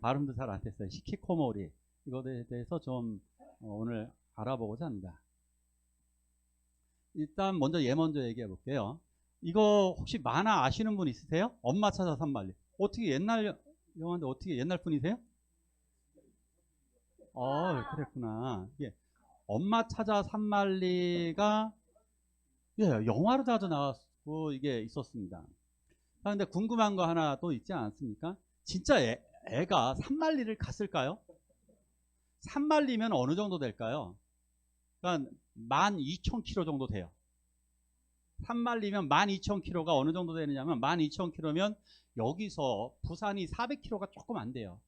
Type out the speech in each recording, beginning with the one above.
발음도 잘 안 됐어요. 히키코모리. 이거에 대해서 좀 어, 오늘 알아보고자 합니다. 일단 먼저 얘 먼저 얘기해 볼게요. 이거 혹시 만화 아시는 분 있으세요? 엄마 찾아 산말리. 어떻게 옛날 영화인데 어떻게 옛날 분이세요? 어, 그랬구나. 예. 엄마 찾아 산말리가 예, 영화로 자주 나왔고 이게 있었습니다. 아, 근데 궁금한 거 하나 또 있지 않습니까? 진짜 애, 애가 산말리를 갔을까요? 산말리면 어느 정도 될까요? 그러니까 12,000km 정도 돼요. 산말리면 12,000km가 어느 정도 되느냐면 12,000km면 여기서 부산이 400km가 조금 안 돼요.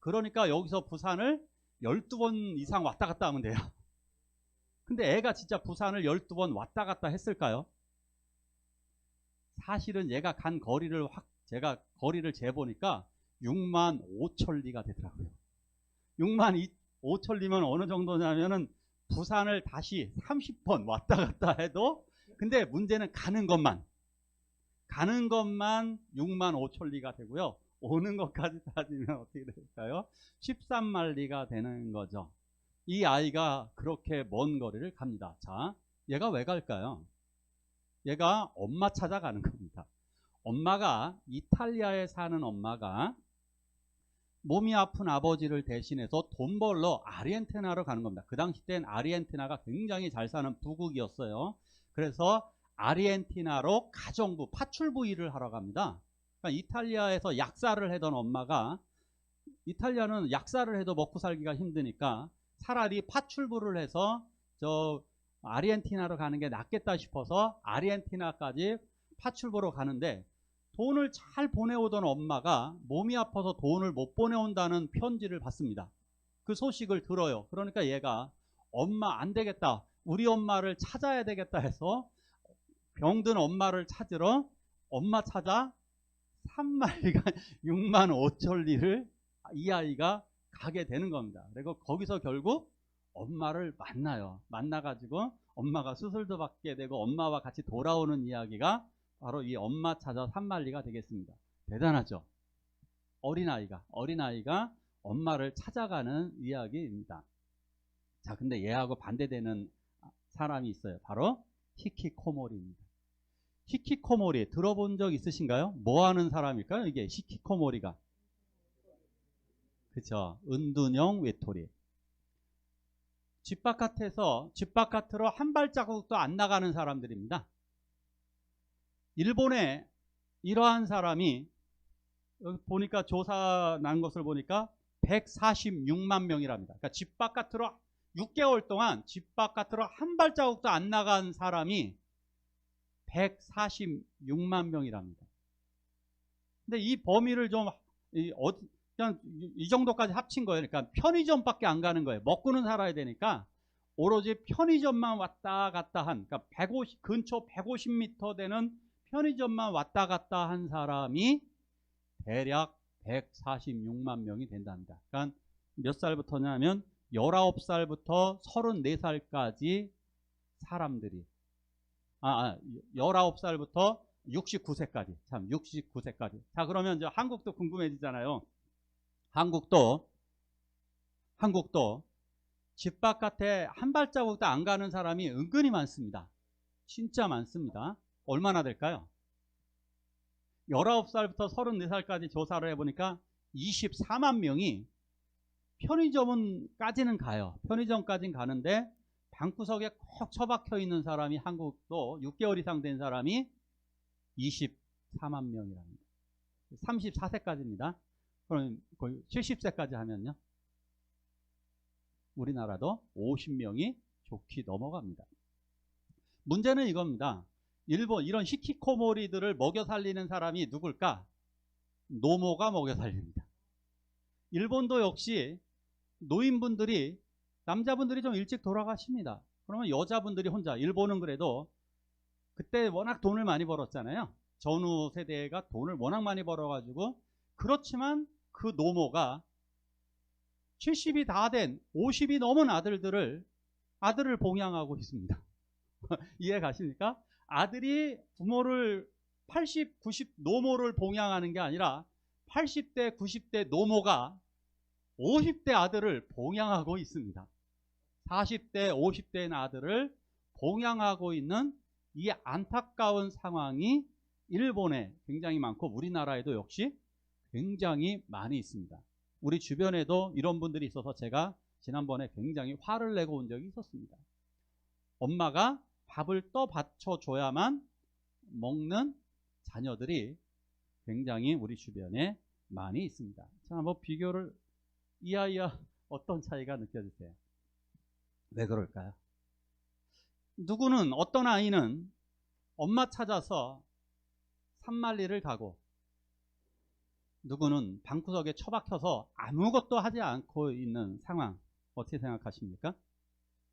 그러니까 여기서 부산을 12번 이상 왔다 갔다 하면 돼요. 근데 애가 진짜 부산을 12번 왔다 갔다 했을까요? 사실은 얘가 간 거리를 확 제가 거리를 재보니까 6만 5천 리가 되더라고요. 6만 5천 리면 어느 정도냐면은 부산을 다시 30번 왔다 갔다 해도 근데 문제는 가는 것만 가는 것만 6만 5천 리가 되고요. 오는 것까지 따지면 어떻게 될까요? 13만 리가 되는 거죠. 이 아이가 그렇게 먼 거리를 갑니다. 자, 얘가 왜 갈까요? 얘가 엄마 찾아가는 겁니다. 엄마가 이탈리아에 사는 엄마가 몸이 아픈 아버지를 대신해서 돈 벌러 아르헨티나로 가는 겁니다. 그 당시 땐 아르헨티나가 굉장히 잘 사는 부국이었어요. 그래서 아르헨티나로 가정부, 파출부 일을 하러 갑니다. 그러니까 이탈리아에서 약사를 하던 엄마가 이탈리아는 약사를 해도 먹고 살기가 힘드니까 차라리 파출부를 해서 저 아르헨티나로 가는 게 낫겠다 싶어서 아르헨티나까지 파출부로 가는데 돈을 잘 보내오던 엄마가 몸이 아파서 돈을 못 보내온다는 편지를 받습니다. 그 소식을 들어요. 그러니까 얘가 엄마 안 되겠다. 우리 엄마를 찾아야 되겠다 해서 병든 엄마를 찾으러 엄마 찾아 3만리가 6만 5천리를 이 아이가 가게 되는 겁니다. 그리고 거기서 결국 엄마를 만나요. 만나가지고 엄마가 수술도 받게 되고 엄마와 같이 돌아오는 이야기가 바로 이 엄마 찾아 산말리가 되겠습니다. 대단하죠? 어린아이가, 어린아이가 엄마를 찾아가는 이야기입니다. 자, 근데 얘하고 반대되는 사람이 있어요. 바로 히키코모리입니다. 히키코모리 들어본 적 있으신가요? 뭐 하는 사람일까요? 이게 히키코모리가. 그쵸. 은둔형 외톨이. 집 바깥에서 집 바깥으로 한 발자국도 안 나가는 사람들입니다. 일본에 이러한 사람이 보니까 조사 난 것을 보니까 146만 명이랍니다. 그러니까 집 바깥으로 6개월 동안 집 바깥으로 한 발자국도 안 나간 사람이 146만 명이랍니다. 근데 이 범위를 좀 이, 어, 그냥 이 정도까지 합친 거예요. 그러니까 편의점밖에 안 가는 거예요. 먹고는 살아야 되니까 오로지 편의점만 왔다 갔다 한 그러니까 150 근처 150m 되는 편의점만 왔다 갔다 한 사람이 대략 146만 명이 된답니다. 그러니까 몇 살부터냐면 19살부터 34살까지 사람들이 아, 19살부터 아, 69세까지 참 69세까지 자 그러면 이제 한국도 궁금해지잖아요. 한국도 한국도 집 바깥에 한 발자국도 안 가는 사람이 은근히 많습니다. 진짜 많습니다. 얼마나 될까요? 19살부터 34살까지 조사를 해보니까 24만 명이 편의점은까지는 가요. 편의점까지는 가는데 방구석에 콕 처박혀 있는 사람이 한국도 6개월 이상 된 사람이 24만 명이랍니다. 34세까지입니다. 그럼 거의 70세까지 하면요. 우리나라도 50명이 좋게 넘어갑니다. 문제는 이겁니다. 일본 이런 히키코모리들을 먹여 살리는 사람이 누굴까? 노모가 먹여 살립니다. 일본도 역시 노인분들이 남자분들이 좀 일찍 돌아가십니다. 그러면 여자분들이 혼자 일본은 그래도 그때 워낙 돈을 많이 벌었잖아요. 전후 세대가 돈을 워낙 많이 벌어가지고 그렇지만 그 노모가 70이 다 된 50이 넘은 아들들을 아들을 봉양하고 있습니다. 이해 가십니까? 아들이 부모를 80, 90 노모를 봉양하는 게 아니라 80대, 90대 노모가 50대 아들을 봉양하고 있습니다. 40대, 50대의 아들을 봉양하고 있는 이 안타까운 상황이 일본에 굉장히 많고 우리나라에도 역시 굉장히 많이 있습니다. 우리 주변에도 이런 분들이 있어서 제가 지난번에 굉장히 화를 내고 온 적이 있었습니다. 엄마가 밥을 떠 받쳐 줘야만 먹는 자녀들이 굉장히 우리 주변에 많이 있습니다. 자, 한번 비교를 이 아이와 어떤 차이가 느껴지세요? 왜 그럴까요? 누구는 어떤 아이는 엄마 찾아서 산만리를 가고 누구는 방구석에 처박혀서 아무것도 하지 않고 있는 상황 어떻게 생각하십니까?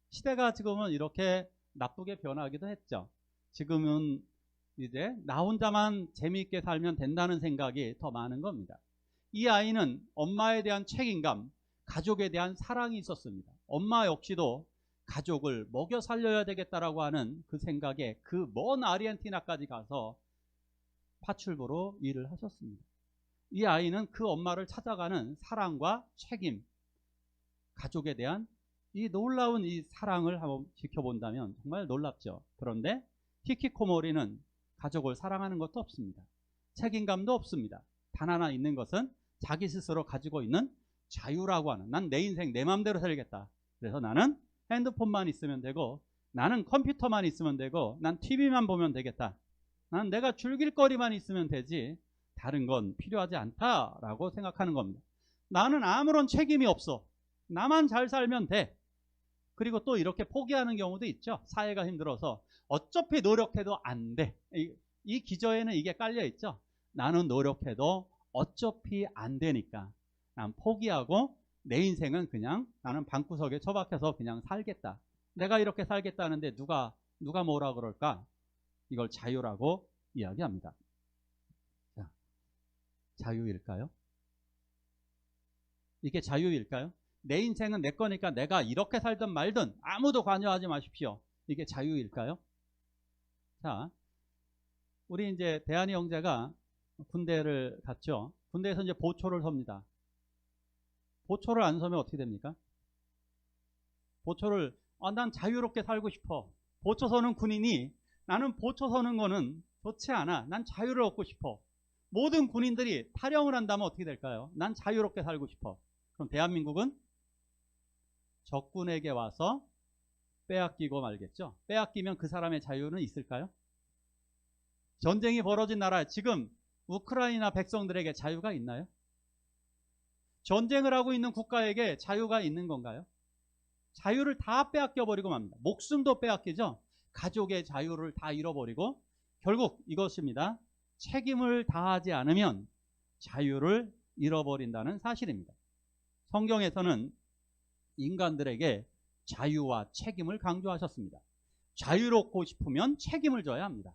시대가 지금은 이렇게 나쁘게 변하기도 했죠. 지금은 이제 나 혼자만 재미있게 살면 된다는 생각이 더 많은 겁니다. 이 아이는 엄마에 대한 책임감, 가족에 대한 사랑이 있었습니다. 엄마 역시도 가족을 먹여 살려야 되겠다라고 하는 그 생각에 그 먼 아르헨티나까지 가서 파출부로 일을 하셨습니다. 이 아이는 그 엄마를 찾아가는 사랑과 책임, 가족에 대한 이 놀라운 이 사랑을 한번 지켜본다면 정말 놀랍죠. 그런데 히키코모리는 가족을 사랑하는 것도 없습니다. 책임감도 없습니다. 단 하나 있는 것은 자기 스스로 가지고 있는 자유라고 하는 난 내 인생 내 마음대로 살겠다. 그래서 나는 핸드폰만 있으면 되고 나는 컴퓨터만 있으면 되고 난 TV만 보면 되겠다. 난 내가 즐길 거리만 있으면 되지 다른 건 필요하지 않다라고 생각하는 겁니다. 나는 아무런 책임이 없어. 나만 잘 살면 돼. 그리고 또 이렇게 포기하는 경우도 있죠. 사회가 힘들어서 어차피 노력해도 안 돼. 이, 이 기저에는 이게 깔려 있죠. 나는 노력해도 어차피 안 되니까 난 포기하고 내 인생은 그냥 나는 방구석에 처박혀서 그냥 살겠다. 내가 이렇게 살겠다는데 누가 누가 뭐라 그럴까? 이걸 자유라고 이야기합니다. 자, 자유일까요? 이게 자유일까요? 내 인생은 내 거니까 내가 이렇게 살든 말든 아무도 관여하지 마십시오. 이게 자유일까요? 자, 우리 이제 대한이 형제가 군대를 갔죠. 군대에서 이제 보초를 섭니다. 보초를 안 서면 어떻게 됩니까? 보초를 아, 난 자유롭게 살고 싶어. 보초 서는 군인이 나는 보초 서는 거는 좋지 않아. 난 자유를 얻고 싶어. 모든 군인들이 탈영을 한다면 어떻게 될까요? 난 자유롭게 살고 싶어. 그럼 대한민국은 적군에게 와서 빼앗기고 말겠죠. 빼앗기면 그 사람의 자유는 있을까요? 전쟁이 벌어진 나라 지금 우크라이나 백성들에게 자유가 있나요? 전쟁을 하고 있는 국가에게 자유가 있는 건가요? 자유를 다 빼앗겨 버리고 맙니다. 목숨도 빼앗기죠. 가족의 자유를 다 잃어버리고 결국 이것입니다. 책임을 다하지 않으면 자유를 잃어버린다는 사실입니다. 성경에서는 인간들에게 자유와 책임을 강조하셨습니다. 자유롭고 싶으면 책임을 져야 합니다.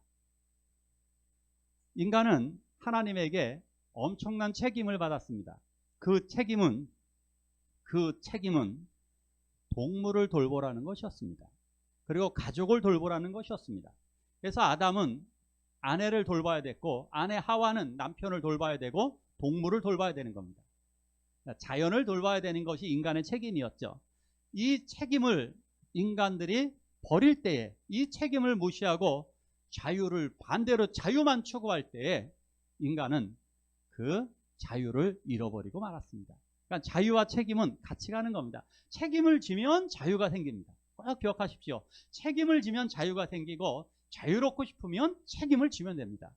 인간은 하나님에게 엄청난 책임을 받았습니다. 그 책임은 그 책임은 동물을 돌보라는 것이었습니다. 그리고 가족을 돌보라는 것이었습니다. 그래서 아담은 아내를 돌봐야 됐고 아내 하와는 남편을 돌봐야 되고 동물을 돌봐야 되는 겁니다. 자연을 돌봐야 되는 것이 인간의 책임이었죠. 이 책임을 인간들이 버릴 때에 이 책임을 무시하고 자유를 반대로 자유만 추구할 때에 인간은 그 자유를 잃어버리고 말았습니다. 그러니까 자유와 책임은 같이 가는 겁니다. 책임을 지면 자유가 생깁니다. 꼭 기억하십시오. 책임을 지면 자유가 생기고 자유롭고 싶으면 책임을 지면 됩니다.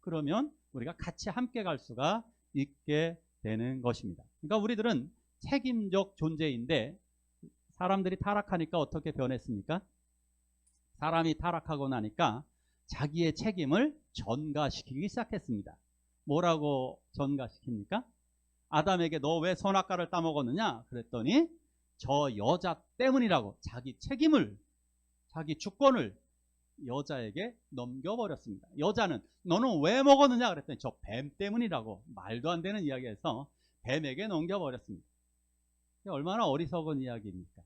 그러면 우리가 같이 함께 갈 수가 있게 되는 것입니다. 그러니까 우리들은 책임적 존재인데 사람들이 타락하니까 어떻게 변했습니까? 사람이 타락하고 나니까 자기의 책임을 전가시키기 시작했습니다. 뭐라고 전가시킵니까? 아담에게 너 왜 선악과를 따먹었느냐? 그랬더니 저 여자 때문이라고 자기 책임을 자기 주권을 여자에게 넘겨버렸습니다. 여자는 너는 왜 먹었느냐? 그랬더니 저 뱀 때문이라고 말도 안 되는 이야기에서 뱀에게 넘겨버렸습니다. 얼마나 어리석은 이야기입니까?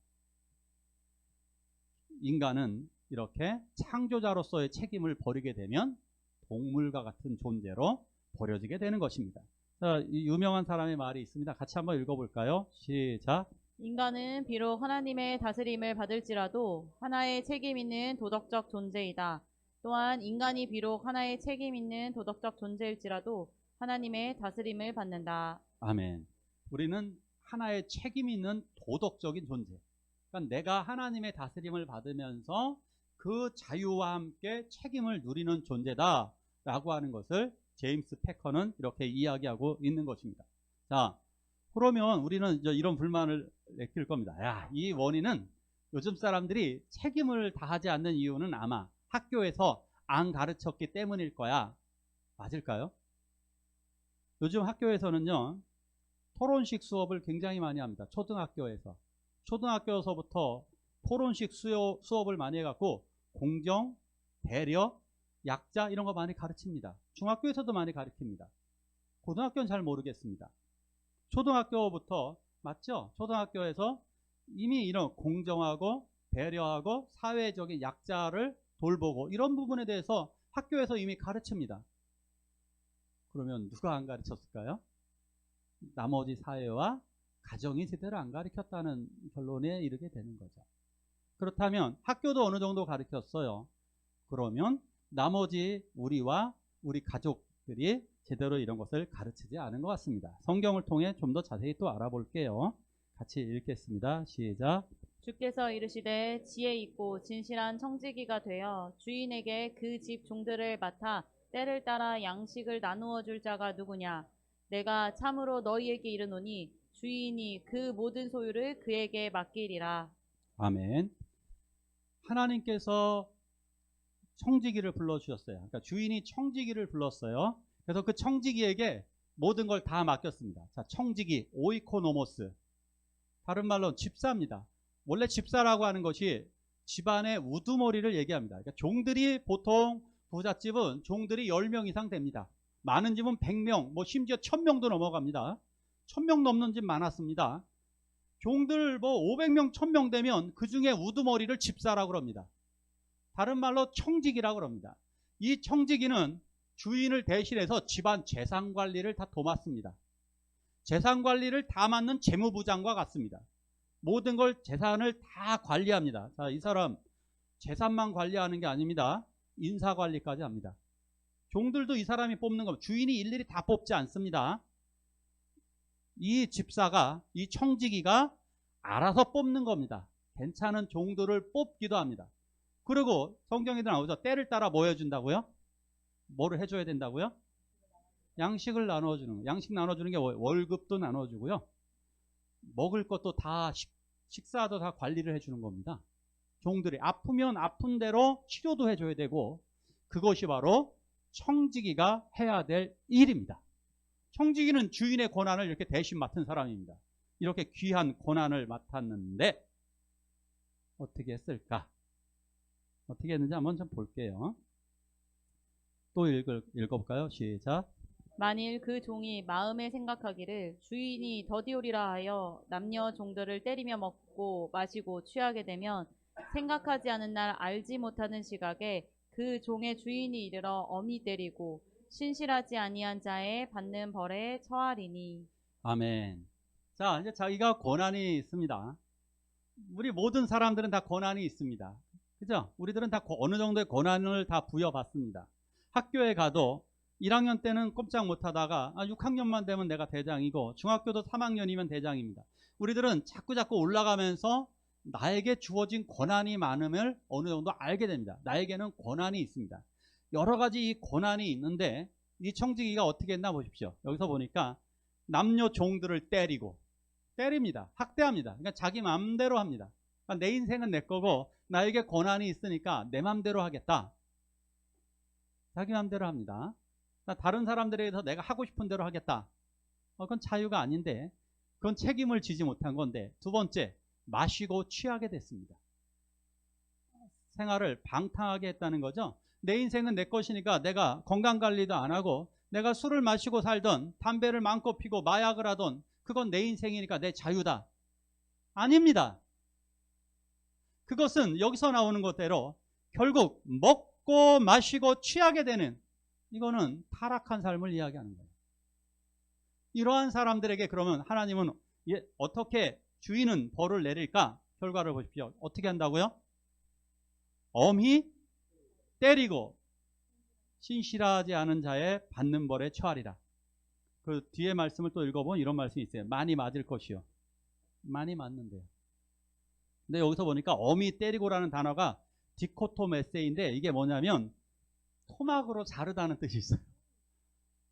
인간은 이렇게 창조자로서의 책임을 버리게 되면 동물과 같은 존재로 버려지게 되는 것입니다. 유명한 사람의 말이 있습니다. 같이 한번 읽어볼까요? 시작. 인간은 비록 하나님의 다스림을 받을지라도 하나의 책임 있는 도덕적 존재이다. 또한 인간이 비록 하나의 책임 있는 도덕적 존재일지라도 하나님의 다스림을 받는다. 아멘. 우리는 하나의 책임 있는 도덕적인 존재. 그러니까 내가 하나님의 다스림을 받으면서 그 자유와 함께 책임을 누리는 존재다라고 하는 것을 제임스 패커는 이렇게 이야기하고 있는 것입니다. 자, 그러면 우리는 이제 이런 불만을 느낄 겁니다. 야, 이 원인은 요즘 사람들이 책임을 다하지 않는 이유는 아마 학교에서 안 가르쳤기 때문일 거야. 맞을까요? 요즘 학교에서는요, 토론식 수업을 굉장히 많이 합니다. 초등학교에서. 초등학교에서부터 토론식 수요, 수업을 많이 해갖고 공정, 배려, 약자 이런 거 많이 가르칩니다. 중학교에서도 많이 가르칩니다. 고등학교는 잘 모르겠습니다. 초등학교부터 맞죠? 초등학교에서 이미 이런 공정하고 배려하고 사회적인 약자를 돌보고 이런 부분에 대해서 학교에서 이미 가르칩니다. 그러면 누가 안 가르쳤을까요? 나머지 사회와 가정이 제대로 안 가르쳤다는 결론에 이르게 되는 거죠. 그렇다면 학교도 어느 정도 가르쳤어요. 그러면 나머지 우리와 우리 가족들이 제대로 이런 것을 가르치지 않은 것 같습니다. 성경을 통해 좀 더 자세히 또 알아볼게요. 같이 읽겠습니다. 시작. 주께서 이르시되 지혜 있고 진실한 청지기가 되어 주인에게 그 집 종들을 맡아 때를 따라 양식을 나누어 줄 자가 누구냐? 내가 참으로 너희에게 이르노니 주인이 그 모든 소유를 그에게 맡기리라. 아멘. 하나님께서 청지기를 불러주셨어요. 그러니까 주인이 청지기를 불렀어요. 그래서 그 청지기에게 모든 걸 다 맡겼습니다. 자, 청지기, 오이코노모스. 다른 말로 집사입니다. 원래 집사라고 하는 것이 집안의 우두머리를 얘기합니다. 그러니까 종들이 보통 부잣집은 종들이 10명 이상 됩니다. 많은 집은 100명, 뭐 심지어 1000명도 넘어갑니다. 1000명 넘는 집 많았습니다. 종들 뭐 500명, 1000명 되면 그 중에 우두머리를 집사라고 그럽니다. 다른 말로 청지기라고 그럽니다. 이 청지기는 주인을 대신해서 집안 재산 관리를 다 도맡습니다. 재산 관리를 다 맡는 재무부장과 같습니다. 모든 걸 재산을 다 관리합니다. 자, 이 사람 재산만 관리하는 게 아닙니다. 인사 관리까지 합니다. 종들도 이 사람이 뽑는 겁니다. 주인이 일일이 다 뽑지 않습니다. 이 집사가 이 청지기가 알아서 뽑는 겁니다. 괜찮은 종들을 뽑기도 합니다. 그리고 성경에도 나오죠. 때를 따라 뭐 해준다고요? 뭐를 해줘야 된다고요? 양식을 나눠주는 거. 양식 나눠주는 게 월급도 나눠주고요. 먹을 것도 다 식, 식사도 다 관리를 해주는 겁니다. 종들이 아프면 아픈 대로 치료도 해줘야 되고 그것이 바로 청지기가 해야 될 일입니다. 청지기는 주인의 권한을 이렇게 대신 맡은 사람입니다. 이렇게 귀한 권한을 맡았는데 어떻게 했을까? 어떻게 했는지 한번 좀 볼게요. 또 읽을, 읽어볼까요? 시작. 만일 그 종이 마음에 생각하기를 주인이 더디오리라 하여 남녀 종들을 때리며 먹고 마시고 취하게 되면 생각하지 않은 날 알지 못하는 시각에 그 종의 주인이 이르러 엄히 때리고 신실하지 아니한 자의 받는 벌에 처하리니 아멘. 자, 이제 자기가 권한이 있습니다. 우리 모든 사람들은 다 권한이 있습니다. 그죠? 우리들은 다 어느 정도의 권한을 다 부여받습니다. 학교에 가도 1학년 때는 꼼짝 못 하다가 아, 6학년만 되면 내가 대장이고 중학교도 3학년이면 대장입니다. 우리들은 자꾸 자꾸 올라가면서 나에게 주어진 권한이 많음을 어느 정도 알게 됩니다. 나에게는 권한이 있습니다. 여러 가지 이 권한이 있는데 이 청지기가 어떻게 했나 보십시오. 여기서 보니까 남녀 종들을 때리고 때립니다. 학대합니다. 그러니까 자기 마음대로 합니다. 그러니까 내 인생은 내 거고 나에게 권한이 있으니까 내 마음대로 하겠다. 자기 마음대로 합니다. 다른 사람들에 대해서 내가 하고 싶은 대로 하겠다. 어, 그건 자유가 아닌데 그건 책임을 지지 못한 건데 두 번째 마시고 취하게 됐습니다. 생활을 방탕하게 했다는 거죠. 내 인생은 내 것이니까 내가 건강관리도 안 하고 내가 술을 마시고 살던 담배를 마음껏 피고 마약을 하던 그건 내 인생이니까 내 자유다. 아닙니다. 그것은 여기서 나오는 것대로 결국 먹 고 마시고 취하게 되는 이거는 타락한 삶을 이야기하는 거예요. 이러한 사람들에게 그러면 하나님은 예, 어떻게 주인은 벌을 내릴까? 결과를 보십시오. 어떻게 한다고요? 엄히 때리고 신실하지 않은 자의 받는 벌에 처하리라. 그 뒤에 말씀을 또 읽어보면 이런 말씀이 있어요. 많이 맞을 것이요. 많이 맞는데요. 근데 여기서 보니까 엄히 때리고라는 단어가 디코톰 에세이인데 이게 뭐냐면 토막으로 자르다는 뜻이 있어요.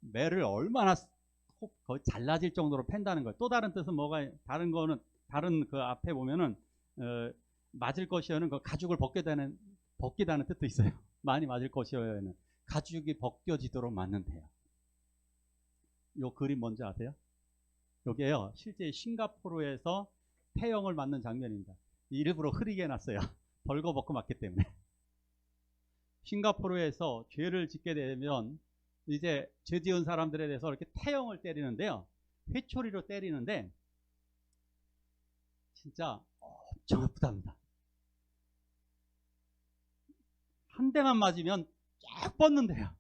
매를 얼마나 톡- 거의 잘라질 정도로 팬다는 거예요. 또 다른 뜻은 뭐가 다른 거는 다른 그 앞에 보면은 어, 맞을 것이요는 그 가죽을 벗겨다는 벗기다는 뜻도 있어요. 많이 맞을 것이요는 가죽이 벗겨지도록 맞는데요. 요 그림 뭔지 아세요? 요게요 실제 싱가포르에서 태영을 맞는 장면입니다. 일부러 흐리게 해놨어요. 벌거벗고 맞기 때문에. 싱가포르에서 죄를 짓게 되면 이제 죄 지은 사람들에 대해서 이렇게 태영을 때리는데요. 회초리로 때리는데 진짜 엄청 아프답니다. 한 대만 맞으면 쫙 뻗는데요.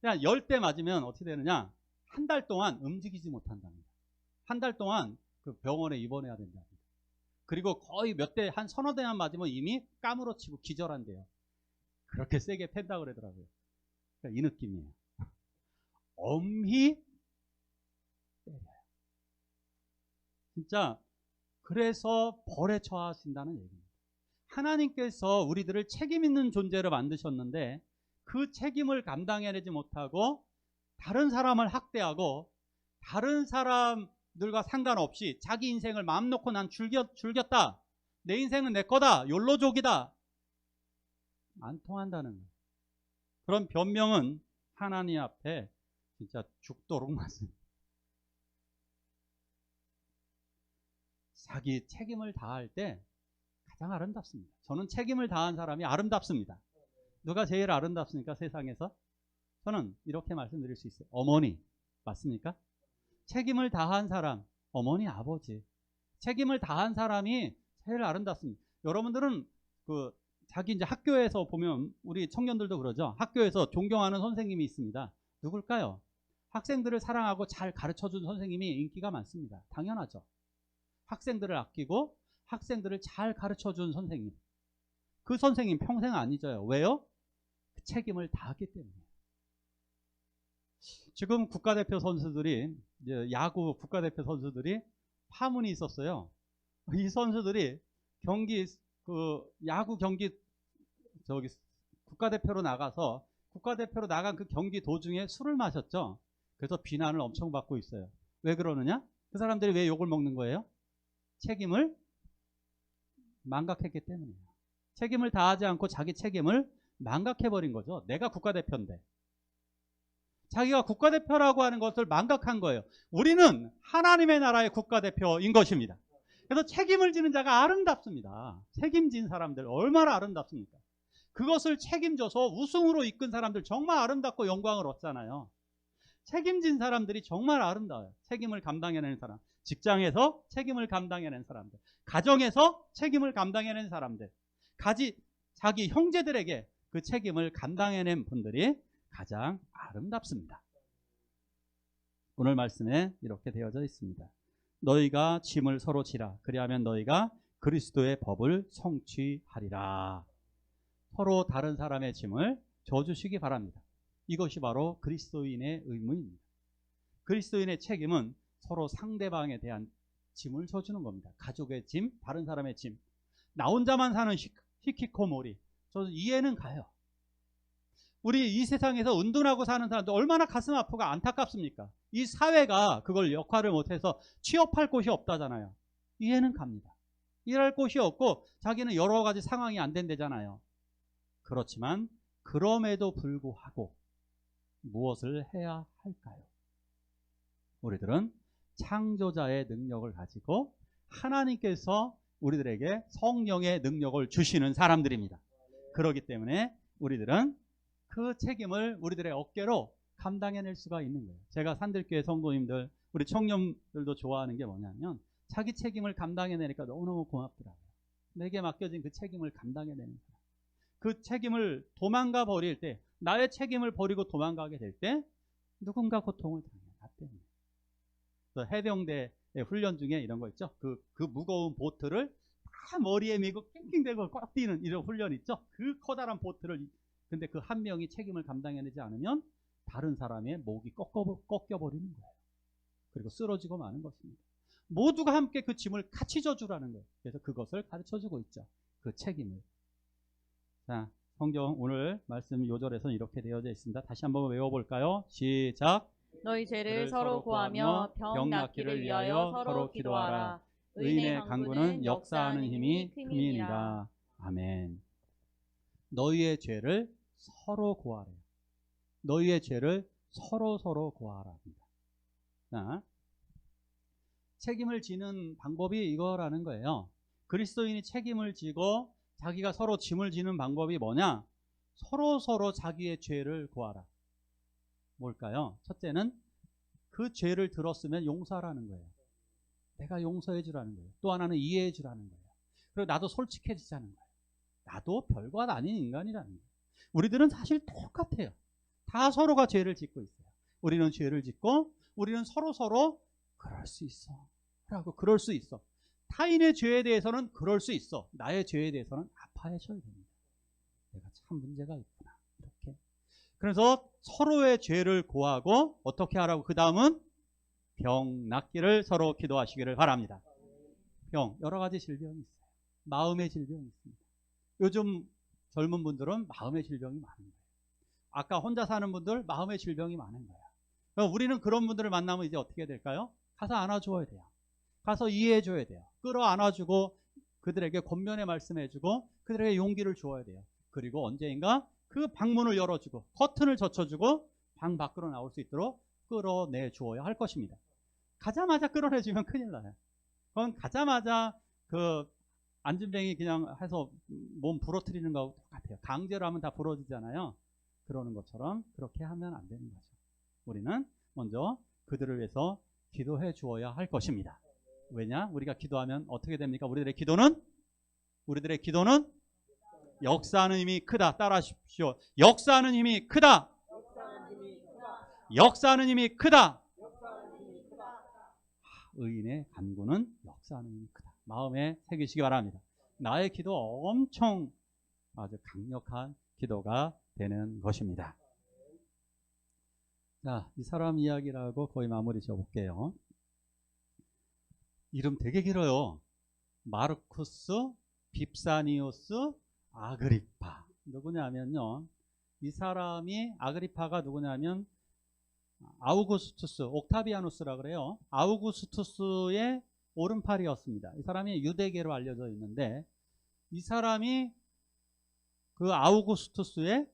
그냥 열 대 맞으면 어떻게 되느냐? 한 달 동안 움직이지 못한답니다. 한 달 동안 그 병원에 입원해야 된답니다. 그리고 거의 몇 대, 한 서너 대만 맞으면 이미 까무러 치고 기절한대요. 그렇게 세게 팬다 그러더라고요. 그러니까 이 느낌이에요. 엄히 때려요. 진짜 그래서 벌에 처하신다는 얘기입니다. 하나님께서 우리들을 책임 있는 존재로 만드셨는데 그 책임을 감당해내지 못하고 다른 사람을 학대하고 다른 사람 들과 상관없이 자기 인생을 마음 놓고 난 즐겼, 즐겼다. 내 인생은 내 거다. 욜로족이다. 안 통한다는 거예요. 그런 변명은 하나님 앞에 진짜 죽도록 맞습니다. 자기 책임을 다할 때 가장 아름답습니다. 저는 책임을 다한 사람이 아름답습니다. 누가 제일 아름답습니까? 세상에서? 저는 이렇게 말씀드릴 수 있어요. 어머니. 맞습니까? 책임을 다한 사람. 어머니, 아버지. 책임을 다한 사람이 제일 아름답습니다. 여러분들은 그 자기 이제 학교에서 보면 우리 청년들도 그러죠. 학교에서 존경하는 선생님이 있습니다. 누굴까요? 학생들을 사랑하고 잘 가르쳐 준 선생님이 인기가 많습니다. 당연하죠. 학생들을 아끼고 학생들을 잘 가르쳐 준 선생님. 그 선생님 평생 안 잊어요. 왜요? 그 책임을 다하기 때문에. 지금 국가대표 선수들이 이제 야구 국가대표 선수들이 파문이 있었어요. 이 선수들이 경기 그 야구 경기 저기 국가대표로 나가서 국가대표로 나간 그 경기 도중에 술을 마셨죠. 그래서 비난을 엄청 받고 있어요. 왜 그러느냐? 그 사람들이 왜 욕을 먹는 거예요? 책임을 망각했기 때문이에요. 책임을 다하지 않고 자기 책임을 망각해버린 거죠. 내가 국가대표인데. 자기가 국가대표라고 하는 것을 망각한 거예요. 우리는 하나님의 나라의 국가대표인 것입니다. 그래서 책임을 지는 자가 아름답습니다. 책임진 사람들 얼마나 아름답습니까? 그것을 책임져서 우승으로 이끈 사람들 정말 아름답고 영광을 얻잖아요. 책임진 사람들이 정말 아름다워요. 책임을 감당해내는 사람. 직장에서 책임을 감당해내는 사람들. 가정에서 책임을 감당해내는 사람들. 가지, 자기 형제들에게 그 책임을 감당해낸 분들이 가장 아름답습니다. 오늘 말씀에 이렇게 되어져 있습니다. 너희가 짐을 서로 지라. 그리하면 너희가 그리스도의 법을 성취하리라. 서로 다른 사람의 짐을 져주시기 바랍니다. 이것이 바로 그리스도인의 의무입니다. 그리스도인의 책임은 서로 상대방에 대한 짐을 져주는 겁니다. 가족의 짐, 다른 사람의 짐. 나 혼자만 사는 히키코모리. 저는 이해는 가요. 우리 이 세상에서 은둔하고 사는 사람들 얼마나 가슴 아프고 안타깝습니까? 이 사회가 그걸 역할을 못해서 취업할 곳이 없다잖아요. 이해는 갑니다. 일할 곳이 없고 자기는 여러 가지 상황이 안 된대잖아요. 그렇지만 그럼에도 불구하고 무엇을 해야 할까요? 우리들은 창조자의 능력을 가지고 하나님께서 우리들에게 성령의 능력을 주시는 사람들입니다. 그렇기 때문에 우리들은 그 책임을 우리들의 어깨로 감당해낼 수가 있는 거예요. 제가 산들교회 성도님들, 우리 청년들도 좋아하는 게 뭐냐면 자기 책임을 감당해내니까 너무너무 고맙더라고요. 내게 맡겨진 그 책임을 감당해내는 사람. 그 책임을 도망가 버릴 때, 나의 책임을 버리고 도망가게 될 때 누군가 고통을 당해요. 나 때문에. 또 해병대 훈련 중에 이런 거 있죠. 그, 그 무거운 보트를 다 머리에 메고 낑낑대고 꽉 뛰는 이런 훈련 있죠. 그 커다란 보트를 이- 근데 그 한 명이 책임을 감당해내지 않으면 다른 사람의 목이 꺾어, 꺾여 버리는 거예요. 그리고 쓰러지고 마는 것입니다. 모두가 함께 그 짐을 같이 져주라는 거예요. 그래서 그것을 가르쳐 주고 있죠. 그 책임을. 자, 성경 오늘 말씀 요절에서 이렇게 되어져 있습니다. 다시 한번 외워볼까요? 시작. 너희 죄를 서로 구하며 병병 낫기를 위하여 서로 기도하라. 의인의 강구는 역사하는 힘이 큼이니라. 아멘. 너희의 죄를 서로 고하래. 너희의 죄를 서로 서로 고하랍니다. 자, 책임을 지는 방법이 이거라는 거예요. 그리스도인이 책임을 지고 자기가 서로 짐을 지는 방법이 뭐냐? 서로 서로 자기의 죄를 고하라. 뭘까요? 첫째는 그 죄를 들었으면 용서하라는 거예요. 내가 용서해 주라는 거예요. 또 하나는 이해해 주라는 거예요. 그리고 나도 솔직해지자는 거예요. 나도 별거 아닌 인간이라는 거예요. 우리들은 사실 똑같아요. 다 서로가 죄를 짓고 있어요. 우리는 죄를 짓고 우리는 서로 서로 그럴 수 있어. 라고 그럴 수 있어. 타인의 죄에 대해서는 그럴 수 있어. 나의 죄에 대해서는 아파해줘야 됩니다. 내가 참 문제가 있구나. 이렇게. 그래서 서로의 죄를 고하고 어떻게 하라고 그 다음은 병 낫기를 서로 기도하시기를 바랍니다. 병 여러 가지 질병이 있어요. 마음의 질병이 있습니다. 요즘 젊은 분들은 마음의 질병이 많은 거예요. 아까 혼자 사는 분들 마음의 질병이 많은. 그럼 우리는 그런 분들을 만나면 이제 어떻게 될까요? 가서 안아줘야 돼요. 가서 이해해줘야 돼요. 끌어 안아주고 그들에게 권면의 말씀해주고 그들에게 용기를 주어야 돼요. 그리고 언제인가 그 방문을 열어주고 커튼을 젖혀주고 방 밖으로 나올 수 있도록 끌어내 주어야 할 것입니다. 가자마자 끌어내주면 큰일 나요. 그건 가자마자 그 안진뱅이 그냥 해서 몸 부러뜨리는 거하고 똑같아요. 강제로 하면 다 부러지잖아요. 그러는 것처럼 그렇게 하면 안 되는 거죠. 우리는 먼저 그들을 위해서 기도해 주어야 할 것입니다. 왜냐? 우리가 기도하면 어떻게 됩니까? 우리들의 기도는 우리들의 기도는 역사하는 힘이 크다. 따라하십시오. 역사하는 힘이 크다. 역사하는 힘이 크다. 의인의 간구는 역사하는 힘이 크다. 마음에 새기시기 바랍니다. 나의 기도 엄청 아주 강력한 기도가 되는 것입니다. 자, 이 사람 이야기라고 거의 마무리 지어볼게요. 이름 되게 길어요. 마르쿠스, 빕사니우스, 아그리파. 누구냐면요. 이 사람이 아그리파가 누구냐면 아우구스투스, 옥타비아누스라 그래요. 아우구스투스의 오른팔이었습니다. 이 사람이 유대계로 알려져 있는데 이 사람이 그 아우구스투스의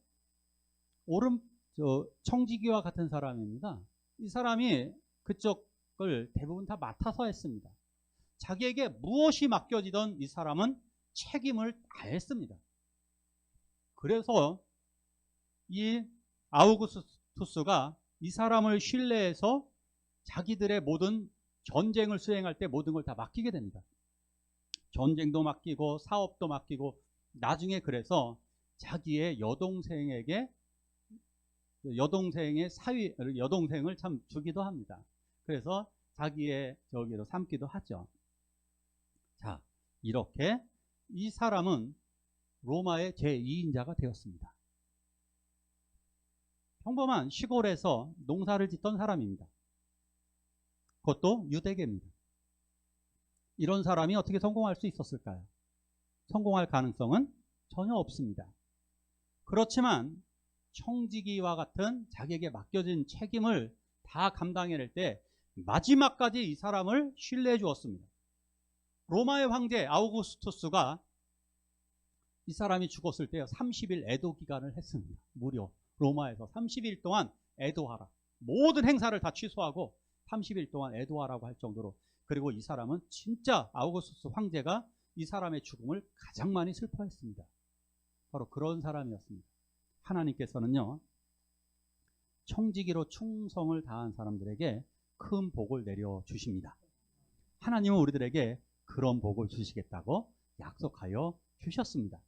오른 저 청지기와 같은 사람입니다. 이 사람이 그쪽을 대부분 다 맡아서 했습니다. 자기에게 무엇이 맡겨지던 이 사람은 책임을 다했습니다. 그래서 이 아우구스투스가 이 사람을 신뢰해서 자기들의 모든 전쟁을 수행할 때 모든 걸 다 맡기게 됩니다. 전쟁도 맡기고 사업도 맡기고 나중에 그래서 자기의 여동생에게 여동생의 사위 여동생을 참 주기도 합니다. 그래서 자기의 저기로 삼기도 하죠. 자, 이렇게 이 사람은 로마의 제2인자가 되었습니다. 평범한 시골에서 농사를 짓던 사람입니다. 그것도 유대계입니다. 이런 사람이 어떻게 성공할 수 있었을까요? 성공할 가능성은 전혀 없습니다. 그렇지만 청지기와 같은 자기에게 맡겨진 책임을 다 감당해낼 때 마지막까지 이 사람을 신뢰해 주었습니다. 로마의 황제 아우구스투스가 이 사람이 죽었을 때 30일 애도 기간을 했습니다. 무려 로마에서 30일 동안 애도하라. 모든 행사를 다 취소하고 30일 동안 애도하라고 할 정도로 그리고 이 사람은 진짜 아우구스투스 황제가 이 사람의 죽음을 가장 많이 슬퍼했습니다. 바로 그런 사람이었습니다. 하나님께서는요, 청지기로 충성을 다한 사람들에게 큰 복을 내려 주십니다. 하나님은 우리들에게 그런 복을 주시겠다고 약속하여 주셨습니다.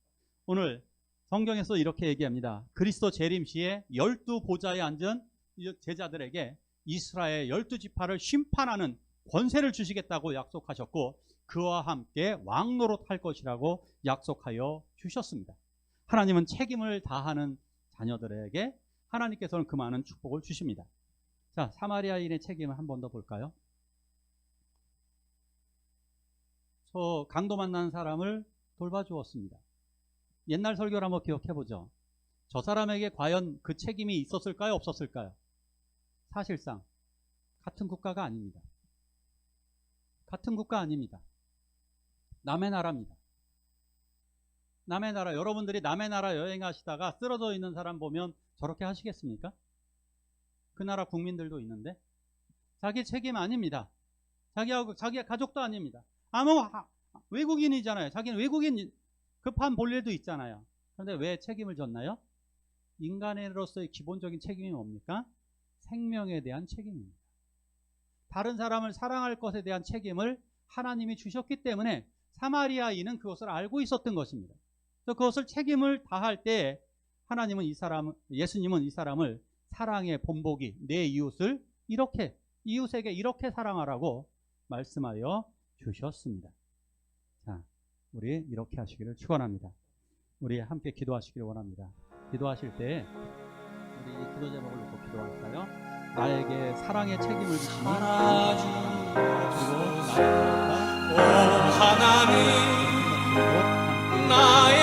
오늘 성경에서 이렇게 얘기합니다. 그리스도 재림 시에 열두 보좌에 앉은 제자들에게 이스라엘 열두 지파를 심판하는 권세를 주시겠다고 약속하셨고 그와 함께 왕노릇 할 것이라고 약속하여 주셨습니다. 하나님은 책임을 다하는 자녀들에게 하나님께서는 그 많은 축복을 주십니다. 자, 사마리아인의 책임을 한 번 더 볼까요? 저 강도 만난 사람을 돌봐주었습니다. 옛날 설교를 한번 기억해 보죠. 저 사람에게 과연 그 책임이 있었을까요? 없었을까요? 사실상 같은 국가가 아닙니다. 같은 국가 아닙니다. 남의 나라입니다. 남의 나라, 여러분들이 남의 나라 여행하시다가 쓰러져 있는 사람 보면 저렇게 하시겠습니까? 그 나라 국민들도 있는데 자기 책임 아닙니다. 자기하고 자기 가족도 아닙니다. 아무 하- 외국인이잖아요. 자기는 외국인 급한 볼 일도 있잖아요. 그런데 왜 책임을 졌나요? 인간으로서의 기본적인 책임이 뭡니까? 생명에 대한 책임입니다. 다른 사람을 사랑할 것에 대한 책임을 하나님이 주셨기 때문에 사마리아인은 그것을 알고 있었던 것입니다. 그것을 책임을 다할 때 하나님은 이 사람, 예수님은 이 사람을 사랑의 본보기, 내 이웃을 이렇게, 이웃에게 이렇게 사랑하라고 말씀하여 주셨습니다. 자, 우리 이렇게 하시기를 축원합니다. 우리 함께 기도하시기를 원합니다. 기도하실 때 기도 제목을 놓고 기도할까요? 나에게 사랑의 책임을 주시니 살아주시고 나의 오 하나님 나의